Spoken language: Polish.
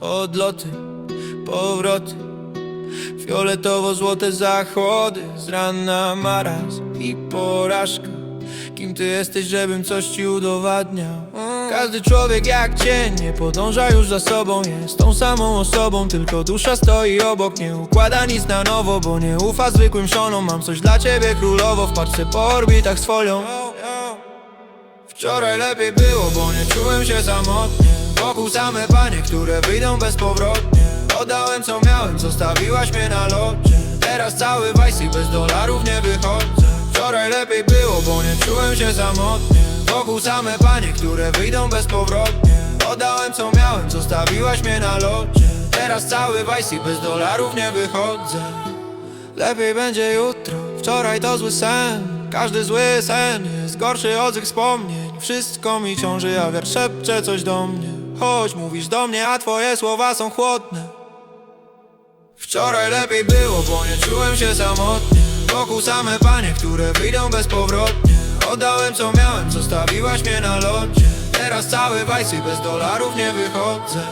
odloty, powroty Fioletowo-złote zachody. Z rana marazm i porażka. Kim ty jesteś, żebym coś ci udowadniał? Każdy człowiek jak cień Nie podąża już za sobą. Jest tą samą osobą Tylko dusza stoi obok. Nie układa nic na nowo Bo nie ufa zwykłym szonom. Mam coś dla ciebie królowo W paczce po orbitach z folią Wczoraj lepiej było, bo nie czułem się samotnie Wokół same panie, które wyjdą bezpowrotnie. Oddałem co miałem, zostawiłaś mnie na locie Teraz cały wajs i bez dolarów nie wychodzę. Wczoraj lepiej było, bo nie czułem się samotnie. Wokół same panie, które wyjdą bezpowrotnie. Oddałem co miałem, zostawiłaś mnie na locie Teraz cały wajs i bez dolarów nie wychodzę. Lepiej będzie jutro, wczoraj to zły sen. Każdy zły sen jest gorszy od złych wspomnień. Wszystko mi ciąży, a wiatr szepcze coś do mnie Mówisz do mnie, a twoje słowa są chłodne. Wczoraj lepiej było, bo nie czułem się samotnie. Wokół same panie, które wyjdą bezpowrotnie. Oddałem co miałem, zostawiłaś mnie na locie Teraz cały wajs i bez dolarów nie wychodzę